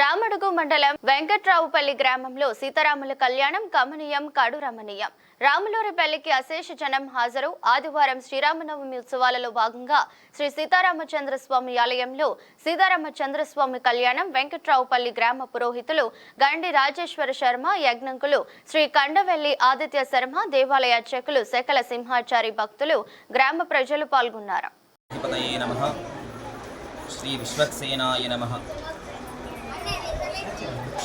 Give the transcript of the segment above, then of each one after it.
రామడుగు మండలం వెంకట్రావుపల్లి గ్రామంలో సీతారాముల కళ్యాణం కమనీయం కడు రమణీయం రాములూరిపల్లికి అశేష జనం హాజరు. ఆదివారం శ్రీరామనవమి ఉత్సవాలలో భాగంగా శ్రీ సీతారామచంద్ర స్వామి ఆలయంలో సీతారామచంద్రస్వామి కళ్యాణం వెంకట్రావుపల్లి గ్రామ పురోహితులు గండి రాజేశ్వర శర్మ యజ్ఞంకులు శ్రీ కండవెల్లి ఆదిత్య శర్మ దేవాలయ అర్చకులు శకల సింహాచారి భక్తులు గ్రామ ప్రజలు పాల్గొన్నారు. శ్రీ విశ్వక్సేనాయ నమ.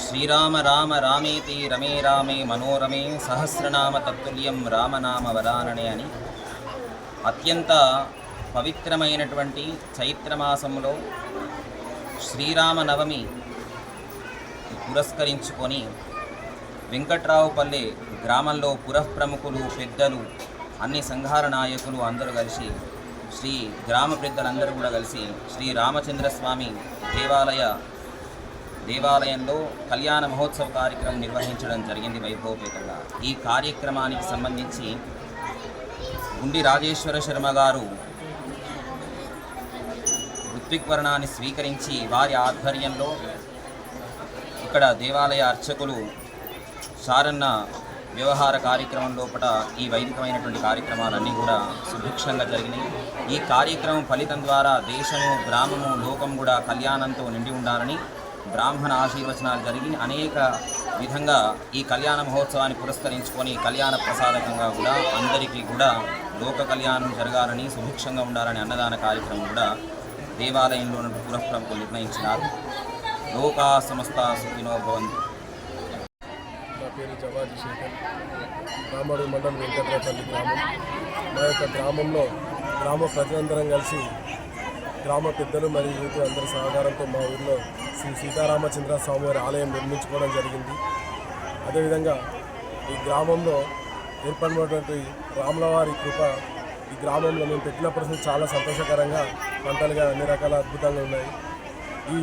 శ్రీరామ రామ రామేతి రమే రామే మనోరమే సహస్రనామ తత్తుల్యం రామనామ వరాననే అని అత్యంత పవిత్రమైనటువంటి చైత్రమాసంలో శ్రీరామనవమి పురస్కరించుకొని వెంకట్రావుపల్లె గ్రామంలో పురప్రముఖులు పెద్దలు అన్ని సంఘాల నాయకులు అందరూ కలిసి శ్రీ గ్రామ పెద్దలందరూ కూడా కలిసి శ్రీ రామచంద్రస్వామి దేవాలయ దేవాలయంలో కళ్యాణ మహోత్సవ కార్యక్రమం నిర్వహించడం జరిగింది వైభవపేతంగా. ఈ కార్యక్రమానికి సంబంధించి గుండి రాజేశ్వర శర్మ గారు ఋత్విక్వరణాన్ని స్వీకరించి వారి ఆధ్వర్యంలో ఇక్కడ దేవాలయ అర్చకులు సారన్న వ్యవహార కార్యక్రమం లోపల ఈ వైదికమైనటువంటి కార్యక్రమాలన్నీ కూడా సుభిక్షంగా జరిగినాయి. ఈ కార్యక్రమం ఫలితం ద్వారా దేశము గ్రామము లోకం కూడా కళ్యాణంతో నిండి ఉండాలని బ్రాహ్మణ ఆశీర్వచనాలు జరిగి అనేక విధంగా ఈ కళ్యాణ మహోత్సవాన్ని పురస్కరించుకొని కళ్యాణ ప్రసాదకంగా కూడా అందరికీ కూడా లోక కళ్యాణం జరగాలని సుభిక్షంగా ఉండాలని అన్నదాన కార్యక్రమం కూడా దేవాలయంలో ఉన్న పురప్రముఖులు నిర్ణయించినారు. లోకా సమస్త సుఖినోభవంతు నా పేరు జవాజీ శేఖర్. రామడు మండలం వెంకట్రాపల్లి గ్రామం. మా యొక్క గ్రామంలో గ్రామ ప్రజలందరం కలిసి గ్రామ పెద్దలు మరియు యూత్ అందరి సహకారంతో మా ఊర్లో శ్రీ సీతారామచంద్ర స్వామివారి ఆలయం నిర్మించుకోవడం జరిగింది. అదేవిధంగా ఈ గ్రామంలో ఏర్పడినటువంటి రాములవారి కృప ఈ గ్రామంలో మేము పెట్టిన నుంచి చాలా సంతోషకరంగా పంటలుగా అన్ని రకాల అద్భుతంగా ఉన్నాయి. ఈ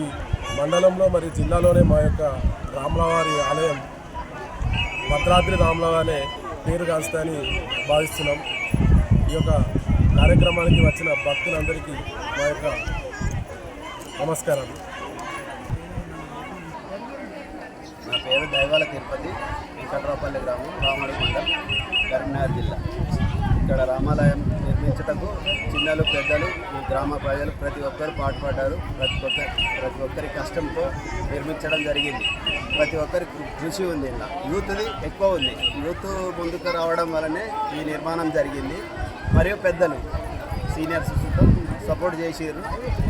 మండలంలో మరియు జిల్లాలోనే మా యొక్క రాములవారి ఆలయం భద్రాద్రి రాములవారి పేరు కాస్తాయని భావిస్తున్నాం. ఈ యొక్క కార్యక్రమానికి వచ్చిన భక్తులందరికీ మా యొక్క నమస్కారం నా పేరు దైవాల తిరుపతి వెంకట్రావుపల్లి గ్రామం రామడి మండలం కరీంనగర్ జిల్లా. ఇక్కడ రామాలయం నిర్మించుటకు చిన్నలు పెద్దలు ఈ గ్రామ ప్రజలు ప్రతి ఒక్కరు పాటుపడ్డారు. ప్రతి ఒక్కరి ప్రతి ఒక్కరి కష్టంతో నిర్మించడం జరిగింది. ప్రతి ఒక్కరి కృషి ఉంది ఇలా యూత్ది ఎక్కువ ఉంది. యూత్ ముందుకు రావడం వలనే ఈ నిర్మాణం జరిగింది. మరియు పెద్దలు సీనియర్స్ సుతం సపోర్ట్ చేసారు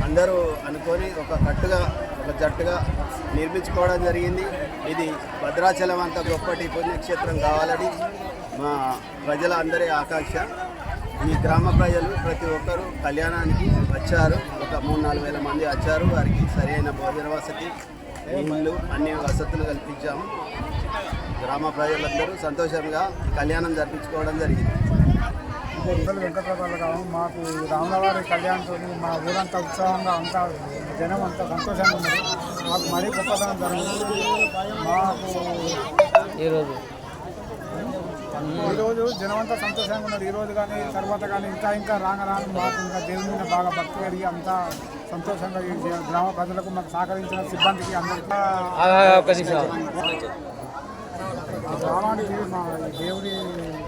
అందరూ అనుకొని ఒక కట్టుగా ఒక జట్టుగా నిర్మించుకోవడం జరిగింది. ఇది భద్రాచలం అంత గొప్పటి పుణ్యక్షేత్రం కావాలని మా ప్రజల అందరి ఆకాంక్ష. ఈ గ్రామ ప్రజలు ప్రతి ఒక్కరూ కళ్యాణానికి వచ్చారు. ఒక మూడు నాలుగు వేల మంది వచ్చారు. వారికి సరైన భోజన వసతి ఇళ్ళు అన్ని వసతులు కల్పించాము. గ్రామ ప్రజలందరూ సంతోషంగా కళ్యాణం జరిపించుకోవడం జరిగింది. గ్రామం మాకు రాములవారి కళ్యాణంతో మా ఊరంతా ఉత్సాహంగా అంతా జనం అంతా సంతోషంగా ఉన్నారు. మాకు మరీ గొప్పతనం జరిగింది. మాకు ఈరోజు. ఈరోజు జనం అంతా సంతోషంగా ఉన్నారు. ఈరోజు కానీ తర్వాత కానీ ఇంకా ఇంకా రాను రాను మాకు ఇంకా దేవుని మీద బాగా భక్తి కలిగి అంతా సంతోషంగా ఈ గ్రామ ప్రజలకు మాకు సహకరించిన సిబ్బందికి అందరికీ గ్రామానికి మా దేవుడి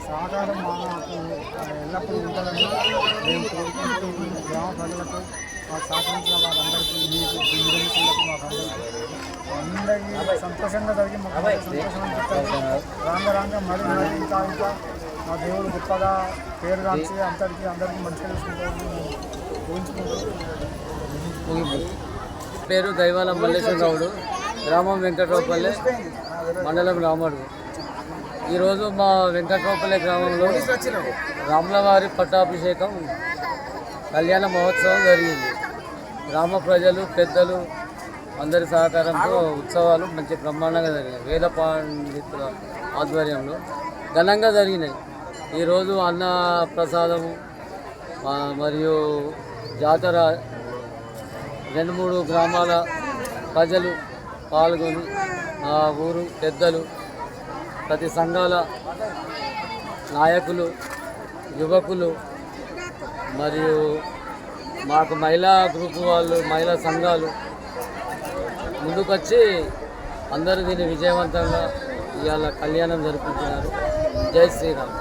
సహకారం మాకు ఎల్లప్పుడూ ఉంటుందని మేము కోరుకుంటూ గ్రామ ప్రజలకు మాకు సహకరించిన వారందరికీ మీకు నిర్మితులకు మాకు అందరికీ సంతోషంగా జరిగి మాకు సంతోషం అనిపిస్తుంది. రాంగ రాంగ మరి మరి ఇంకా. ఇంకా మా దేవుడు గొప్పగా పేరు కాల్చి అందరికీ అందరికీ మంచిగా చూసుకుంటామని పేరు దైవాల మల్లేశ్వరరావుడు. గ్రామం వెంకటరావుపల్లె మండలం రామడు. ఈరోజు మా వెంకటరావుపల్లి గ్రామంలో రాములవారి పట్టాభిషేకం కళ్యాణ మహోత్సవం జరిగింది. గ్రామ ప్రజలు పెద్దలు అందరి సహకారంతో ఉత్సవాలు మంచి బ్రహ్మాండంగా జరిగినాయి. వేద పండితుల ఆధ్వర్యంలో ఘనంగా జరిగినాయి. ఈరోజు అన్న ప్రసాదము మరియు జాతర రెండు మూడు గ్రామాల ప్రజలు పాల్గొని మా ఊరు పెద్దలు ప్రతి సంఘాల నాయకులు యువకులు మరియు మాకు మహిళా గ్రూప్ వాళ్ళు మహిళా సంఘాలు ముందుకొచ్చి అందరూ దీన్ని విజయవంతంగా ఇవాళ కళ్యాణం జరుపుకుంటున్నారు. జై శ్రీరామ్.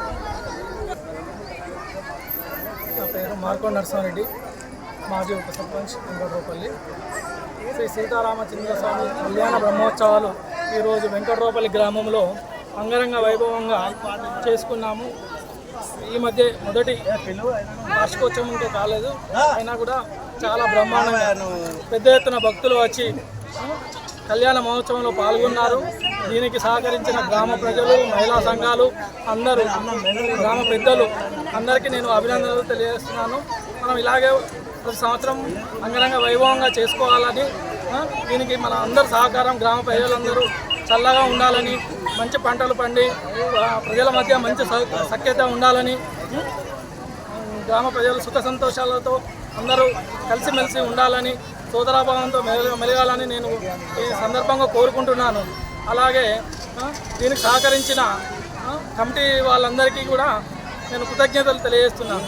నా పేరు మార్కో నరసింహారెడ్డి. మాజీ ఉప సర్పంచ్ వెంకట్రావుపల్లి శ్రీ సీతారామచంద్ర స్వామి కళ్యాణ బ్రహ్మోత్సవాలు ఈరోజు వెంకటరూపల్లి గ్రామంలో అంగరంగ వైభవంగా చేసుకున్నాము. ఈ మధ్య మొదటి వార్షికోత్సవం ఇంకా కాలేదు. అయినా కూడా చాలా బ్రహ్మాండంగా పెద్ద ఎత్తున భక్తులు వచ్చి కళ్యాణ మహోత్సవంలో పాల్గొన్నారు. దీనికి సహకరించిన గ్రామ ప్రజలు మహిళా సంఘాలు అందరూ గ్రామ పెద్దలు అందరికీ నేను అభినందనలు తెలియజేస్తున్నాను. మనం ఇలాగే ప్రతి సంవత్సరం అంగరంగ వైభవంగా చేసుకోవాలని దీనికి మన అందరి సహకారం గ్రామ ప్రజలందరూ చల్లగా ఉండాలని మంచి పంటలు పండి ప్రజల మధ్య మంచి స- సఖ్యత ఉండాలని గ్రామ ప్రజలు సుఖ సంతోషాలతో అందరూ కలిసిమెలిసి ఉండాలని సోదరాభావంతో మెల మెలగాలని నేను ఈ సందర్భంగా కోరుకుంటున్నాను. అలాగే దీనికి సహకరించిన కమిటీ వాళ్ళందరికీ కూడా నేను కృతజ్ఞతలు తెలియజేస్తున్నాను.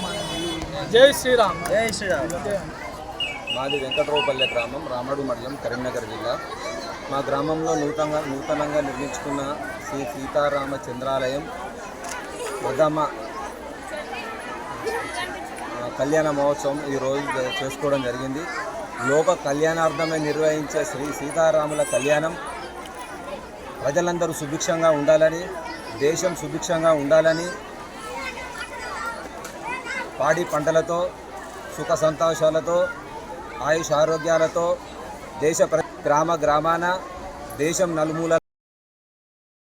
జై శ్రీరామ్. జై శ్రీరామ్. మాది వెంకట్రావుపల్లె గ్రామం రామడు మండలం కరీంనగర్ జిల్లా. మా గ్రామంలో నూతనంగా నూతనంగా నిర్మించుకున్న శ్రీ సీతారామ చంద్రాలయం ప్రథమ కళ్యాణ మహోత్సవం ఈరోజు చేసుకోవడం జరిగింది. లోక కళ్యాణార్థమే నిర్వహించే శ్రీ సీతారాముల కళ్యాణం ప్రజలందరూ సుభిక్షంగా ఉండాలని దేశం సుభిక్షంగా ఉండాలని పాడి పంటలతో సుఖ సంతోషాలతో ఆయుష్ ఆరోగ్యాలతో దేశ ప్ర గ్రామ గ్రామాన దేశం నలుమూలల